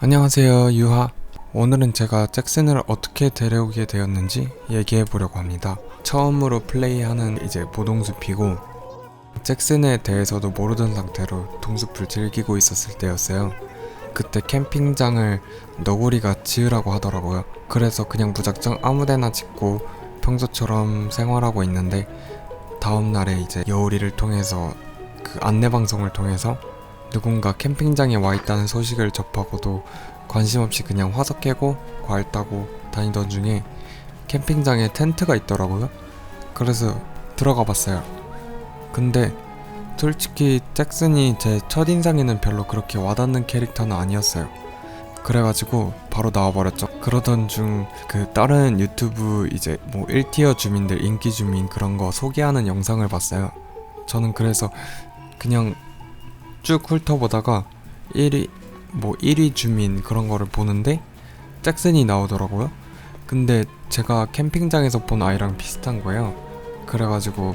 안녕하세요 유하. 오늘은 제가 잭슨을 어떻게 데려오게 되었는지 얘기해 보려고 합니다. 처음으로 플레이하는 이제 보동숲이고 잭슨에 대해서도 모르던 상태로 동숲을 즐기고 있었을 때였어요. 그때 캠핑장을 너구리가 지으라고 하더라고요. 그래서 그냥 무작정 아무데나 짓고 평소처럼 생활하고 있는데 다음날에 이제 여우리를 통해서 그 안내 방송을 통해서 누군가 캠핑장에 와 있다는 소식을 접하고도 관심 없이 그냥 화석 깨고 과일 따고 다니던 중에 캠핑장에 텐트가 있더라고요. 그래서 들어가 봤어요. 근데 솔직히 잭슨이 제 첫인상에는 별로 그렇게 와닿는 캐릭터는 아니었어요. 그래가지고 바로 나와버렸죠. 그러던 중 그 다른 유튜브 이제 뭐 1티어 주민들 인기 주민 그런 거 소개하는 영상을 봤어요. 저는 그래서 그냥 쭉 훑어보다가 1위 뭐 1위 주민 그런 거를 보는데 잭슨이 나오더라고요. 근데 제가 캠핑장에서 본 아이랑 비슷한 거예요. 그래가지고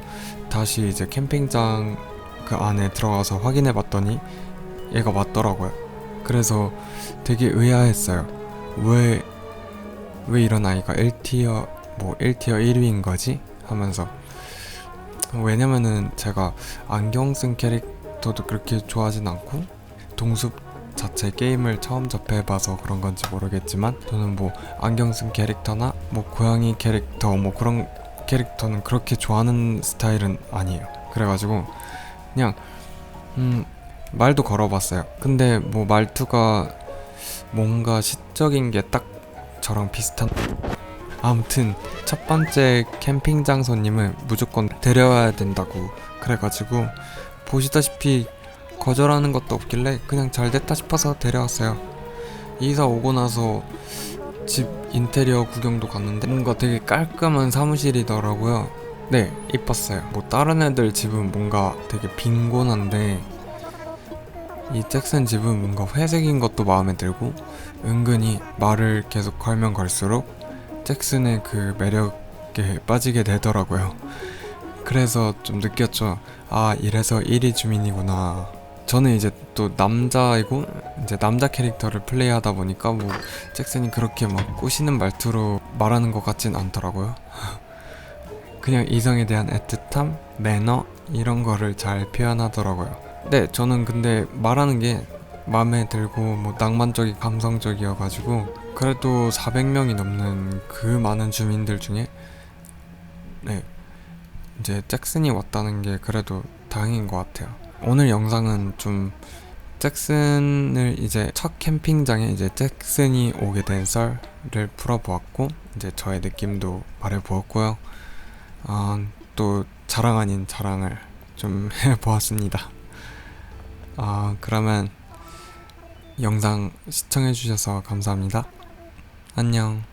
다시 이제 캠핑장 그 안에 들어가서 확인해 봤더니 얘가 맞더라고요. 그래서 되게 의아했어요. 왜, 왜 이런 아이가 1티어, 뭐 1티어 1위인 거지? 하면서. 왜냐면은 제가 안경 쓴 캐릭 터도 그렇게 좋아하진 않고, 동숲 자체 게임을 처음 접해봐서 그런 건지 모르겠지만, 저는 뭐 안경 쓴 캐릭터나 뭐 고양이 캐릭터 뭐 그런 캐릭터는 그렇게 좋아하는 스타일은 아니에요. 그래가지고, 그냥, 음, 말도 걸어봤어요. 근데 뭐 말투가 뭔가 시적인 게 딱 저랑 비슷한. 아무튼 첫 번째 캠핑 장소님을 무조건 데려와야 된다고 그래가지고 보시다시피 거절하는 것도 없길래 그냥 잘 됐다 싶어서 데려왔어요. 이사 오고 나서 집 인테리어 구경도 갔는데 뭔가 되게 깔끔한 사무실이더라고요. 네, 이뻤어요. 뭐 다른 애들 집은 뭔가 되게 빈곤한데 이 잭슨 집은 뭔가 회색인 것도 마음에 들고 은근히 말을 계속 걸면 걸수록 잭슨의 그 매력에 빠지게 되더라고요. 그래서 좀 느꼈죠. 아, 이래서 1위 주민이구나. 저는 이제 또 남자이고 이제 남자 캐릭터를 플레이하다 보니까 뭐 잭슨이 그렇게 막 꼬시는 말투로 말하는 것 같진 않더라고요. 그냥 이성에 대한 애틋함, 매너 이런 거를 잘 표현하더라고요. 네, 저는 근데 말하는 게 마음에 들고 뭐 낭만적이 감성적이어가지고 그래도 400명이 넘는 그 많은 주민들 중에 네 이제 잭슨이 왔다는 게 그래도 다행인 것 같아요. 오늘 영상은 좀 잭슨을 이제 첫 캠핑장에 이제 잭슨이 오게 된 썰을 풀어보았고 이제 저의 느낌도 말해보았고요. 아, 또 자랑 아닌 자랑을 좀 해보았습니다. 아, 그러면 영상 시청해주셔서 감사합니다. 안녕.